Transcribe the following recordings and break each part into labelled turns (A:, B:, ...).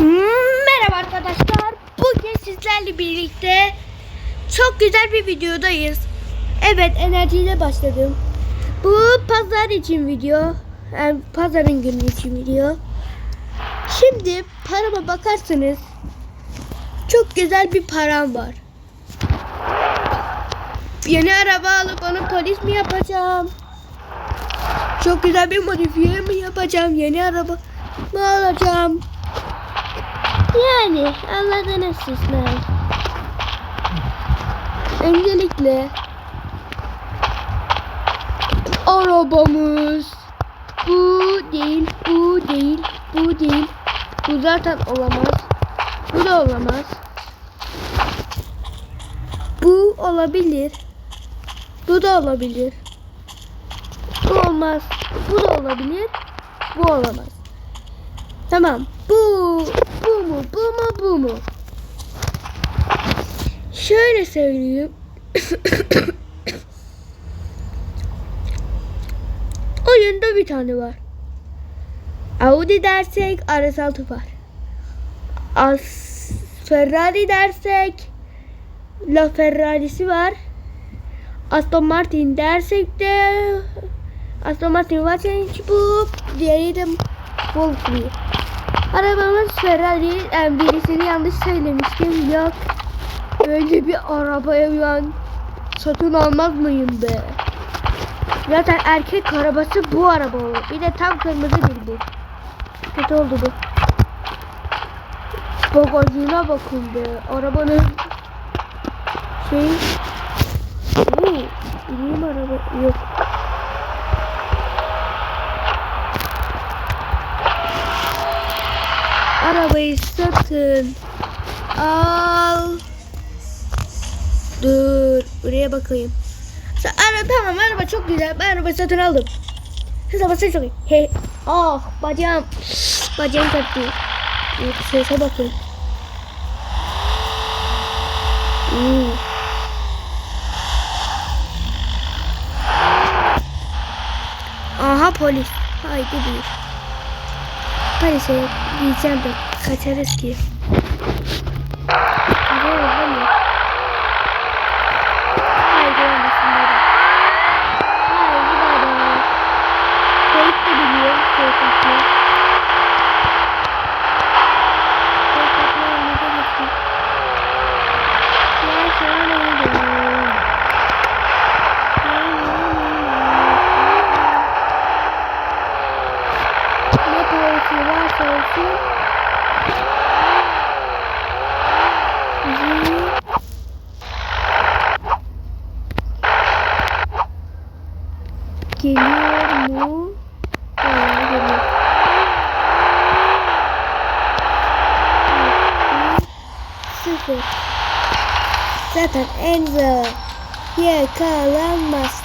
A: Merhaba arkadaşlar. Bugün sizlerle birlikte çok güzel bir videodayız. Evet enerjiyle başladım. Bu pazar için video. Yani pazarın günü için video. Şimdi parama bakarsanız çok güzel bir param var. Yeni araba alıp onu polis mi yapacağım? Çok güzel bir modifiye mi yapacağım? Yeni araba mı alacağım? Yani anladınız sizler. Öncelikle arabamız bu değil, bu değil, bu değil. Bu zaten olamaz. Bu da olamaz. Bu olabilir. Bu da olabilir. Bu olmaz. Bu da olabilir. Bu olamaz. Tamam. Bu, bu mu, bu mu, bu mu? Şöyle söyleyeyim. Oyunda bir tane var. Audi dersek RS6 var. As Ferrari dersek La Ferrari'si var. Aston Martin dersek de Aston Martin var bu. Diğeri de Volkswagen. Arabamız Ferrari. Yani birisini yanlış söylemiştim. Yok. Böyle bir arabaya ben satın almaz mıyım be? Zaten erkek arabası bu araba olur. Bir de tam kırmızı bir bu. Kötü oldu bu. Bagajına bakın be. Arabanın şey Oo, ineyim araba yok. Arabayı satın al. Dur buraya bakayım. Ara, tamam araba çok güzel. Ben arabayı satın aldım. Hız arabası çok iyi. He. Ah bacağım. Bacağım. Yok, Sese bakın. Hmm. Aha polis. Haydi bir. Polise diyeceğim de kaçarız ki. Hadi hadi. Haydi olmasın baba. Haydi baba. Kayıt da biliyor. Kayıt atma. Kayıt atma olmadı gitti. Ya sana ne oldu? Ne parası varsa olsun bizi geliyor mu? Bayağı geliyor. Sıfır. Zaten Enzo yakalanmaz.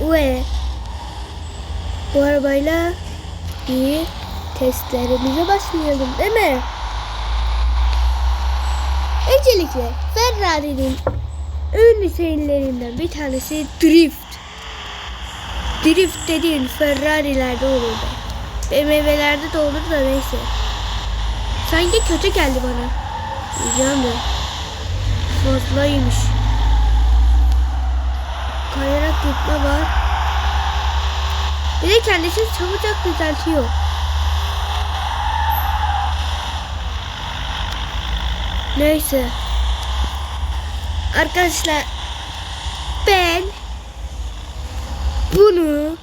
A: Ve bu arabayla bir testlerimize başlayalım değil mi? Öncelikle Ferrari'nin ünlü şeylerinden bir tanesi drift. Drift dediğin Ferrari'lerde olur da. BMW'lerde de olur da neyse. Sanki kötü geldi bana. Diyeceğim de. Fazlaymış. Kayarak gitme var. Bir de kendisini çabucak düzeltiyor. Neyse. Arkadaşlar ben bunu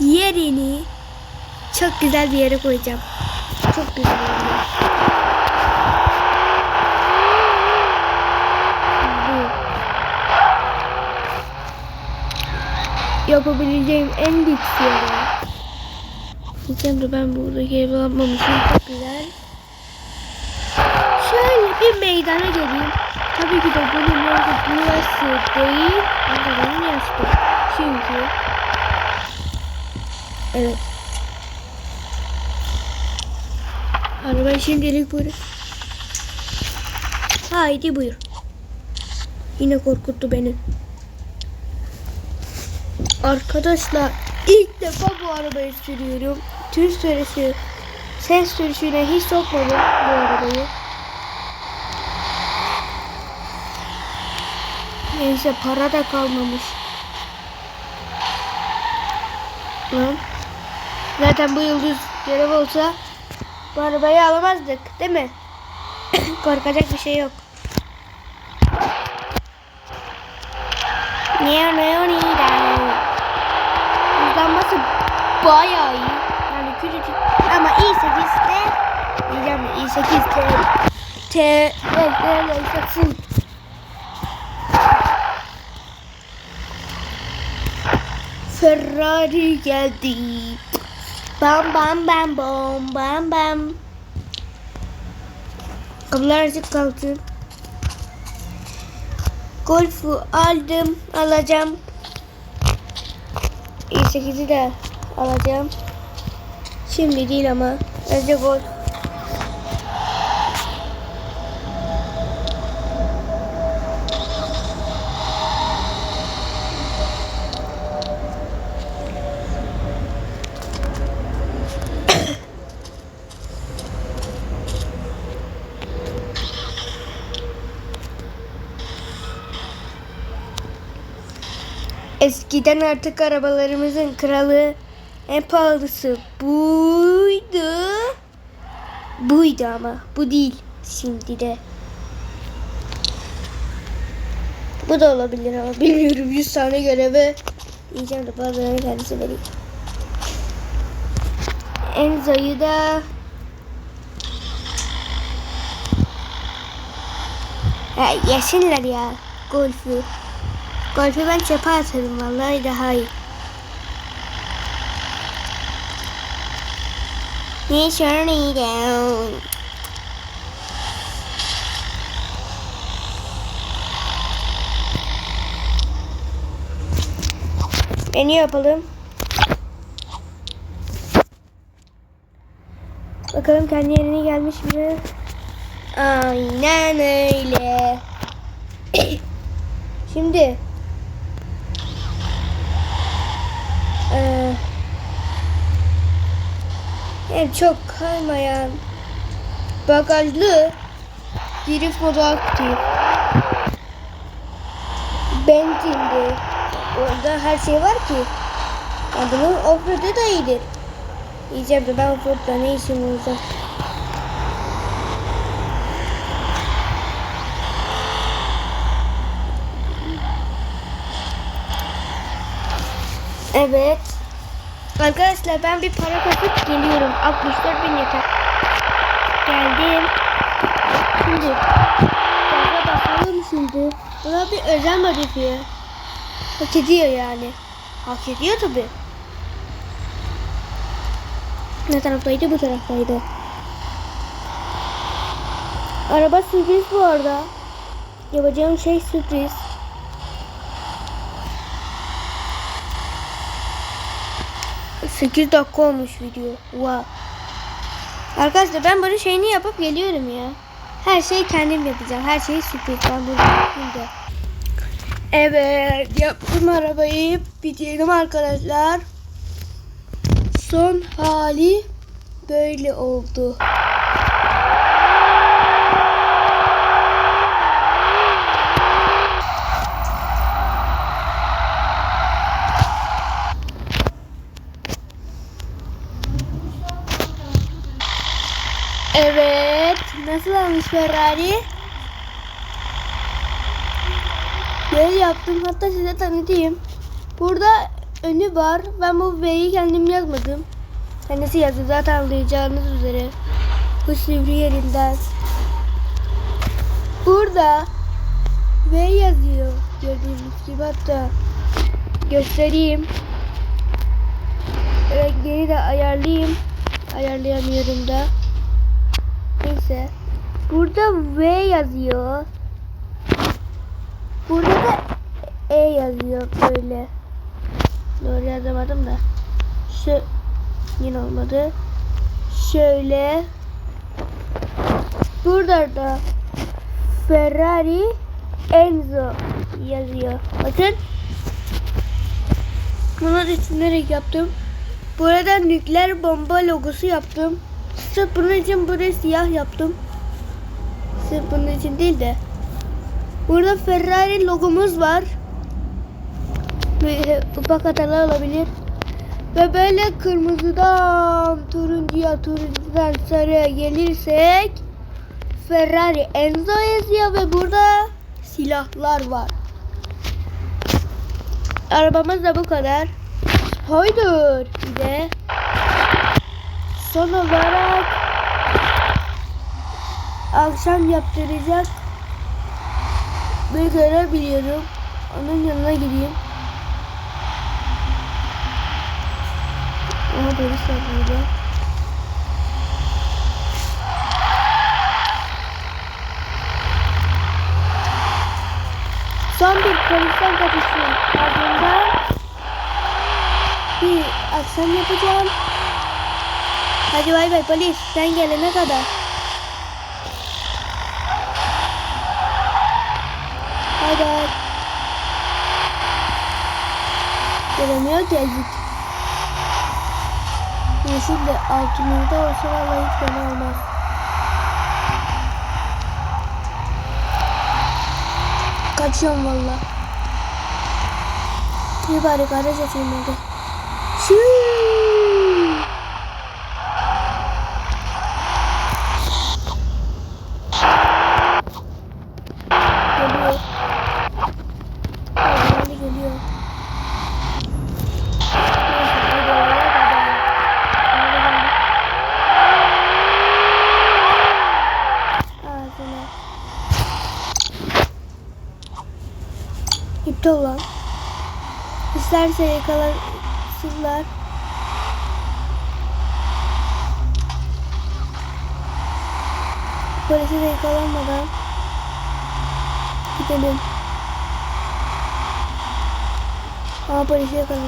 A: yerini çok güzel bir yere koyacağım. Çok güzel. Bu yapabileceğim en lüks yere. Diyeceğim de ben buradaki evi yapmamışım. Çok güzel. Şöyle bir meydana geleyim. Tabii ki de bunun yolu burası değil. Ankara'nın yaşlı. Çünkü Evet. Araba şimdilik buyur. Haydi buyur. Yine korkuttu beni. Arkadaşlar İlk defa bu arabayı sürüyorum. Tüm süresi ses sürüşüne hiç sokmadım bu arabayı. Neyse para da kalmamış. Lan. Zaten bu yıldız görev olsa bu arabayı alamazdık değil mi? Korkacak bir şey yok. Ne ne Hızlanması bayağı iyi. Yani küçücük ama i8'de diyeceğim i8'de T T. Ferrari geldi. Bam bam bam bam bam bam. Kapılar açık kalsın. Golf'u aldım, alacağım. i8'i de alacağım. Şimdi değil ama. Önce golf. Eskiden artık arabalarımızın kralı en pahalısı buydu. Buydu ama bu değil şimdi de. Bu da olabilir ama bilmiyorum 100 tane göreve diyeceğim de bazılarını kendisi vereyim. Enzo'yu da ya yesinler ya golfü. Golfü ben çöpe atarım vallahi daha iyi. Naturally down. E ne yapalım? Bakalım kendi yerine gelmiş mi? Aynen öyle. Şimdi yani çok kaymayan bagajlı drift modu aktif. Benzinli. Orada her şey var ki. Bunun offroad'u da iyidir. Diyeceğim de ben offroad'da ne işim olacak? Evet. Arkadaşlar ben bir para kasıp geliyorum. 64 bin yeter. Geldim. Şimdi. Gaza bakalım şimdi. Buna bir özel modifiye. Hak ediyor yani. Hak ediyor tabi. Ne taraftaydı? Bu taraftaydı. Araba sürpriz bu arada. Yapacağım şey sürpriz. Sekiz dakika olmuş video. Wow. Arkadaşlar ben böyle şeyini yapıp geliyorum ya. Her şeyi kendim yapacağım. Her şeyi sürpriz. Ben burada yapayım da. Evet yaptım arabayı. Bitirdim arkadaşlar. Son hali böyle oldu. Evet. Nasıl olmuş Ferrari? Böyle yaptım. Hatta size tanıtayım. Burada önü var. Ben bu V'yi kendim yazmadım. Kendisi yazdı zaten anlayacağınız üzere. Bu sivri yerinden. Burada V yazıyor. Gördüğünüz gibi hatta göstereyim. Renkleri de ayarlayayım. Ayarlayamıyorum da. Burada V yazıyor. Burada da E yazıyor böyle. Doğru yazamadım da. Şu yine olmadı. Şöyle. Burada da Ferrari Enzo yazıyor. Bakın. Bunları düşünerek yaptım. Burada nükleer bomba logosu yaptım. Sırf bunun için buraya siyah yaptım. Sırf bunun için değil de. Burada Ferrari logomuz var. Ufak hatalar olabilir. Ve böyle kırmızıdan turuncuya, turuncudan sarıya gelirsek Ferrari Enzo yazıyor ve burada silahlar var. Arabamız da bu kadar. Spoiler bir de. Son olarak akşam yaptıracak bir görev biliyorum. Onun yanına gideyim. Ama var burada. Son bir polisten kaçışın ardından bir akşam yapacağım. Hadi bay bay polis sen gelene kadar. Bay bay. Gelemiyor geldik. Yeşil de altımızda olsa vallahi hiç fena olmaz. Kaçıyorum valla. Bir bari garaj açayım hadi. Şuuu. Geliyor. Hadi geliyor. Neyse, hadi oraya kadar. Hadi geldi. Ağzına. İptal lan. İsterse yakalansınlar. Polise de yakalanmadan gidelim. Ama polisi yakaladı.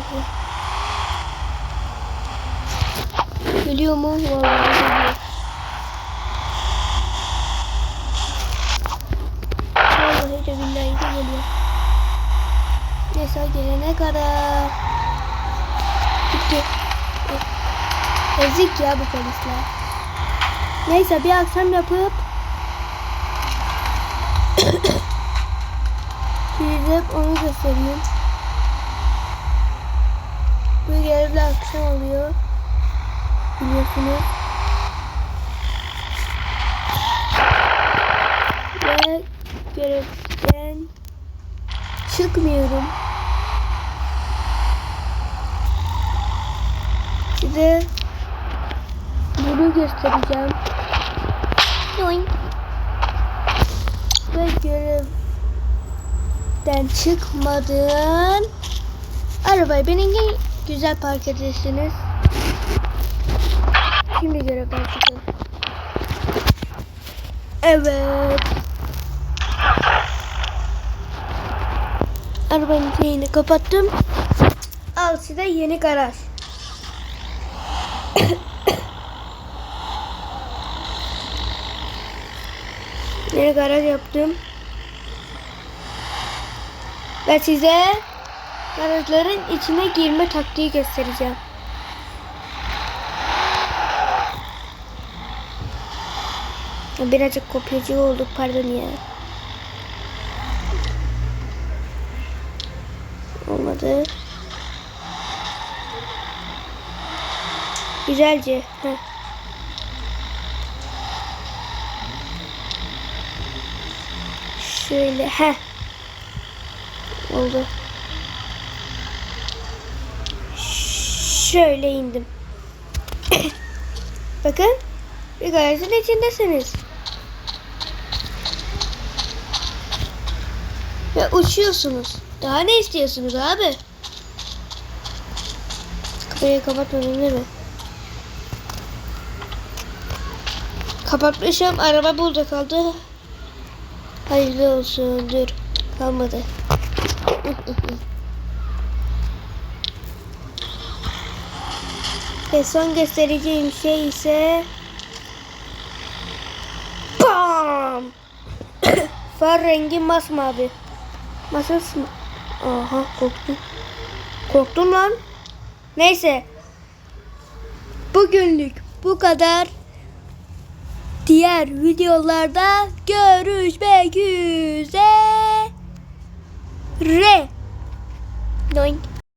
A: Geliyor mu? Vallahi geliyor. Vallahi de billahi de geliyor. Neyse gelene kadar. Gitti. Ezik ya bu polisler. Neyse bir akşam yapıp gidip onu göstereyim. Bu görevli akşam oluyor. Biliyorsunuz. Ve görevden çıkmıyorum. Size bunu göstereceğim. Yoink. Ve görevden çıkmadan arabayı benim güzel park edersiniz. Şimdi görevden çıkın. Evet. Arabanın şeyini kapattım. Al size yeni garaj. Yeni garaj yaptım. Ve size garajların içine girme taktiği göstereceğim. Birazcık kopyacı olduk pardon ya. Olmadı. Güzelce. Heh. Şöyle. Heh. Oldu. Şöyle indim. Bakın. Bir garajın içindesiniz. Ve uçuyorsunuz. Daha ne istiyorsunuz abi? Kapıyı kapatmadım değil mi? Kapatmışım. Araba burada kaldı. Hayırlı olsun. Dur. Kalmadı. Ve son göstereceğim şey ise BAM! Far rengi masmavi. Masas mı? Aha korktum. Korktum lan. Neyse. Bugünlük bu kadar. Diğer videolarda görüşmek üzere. Doink.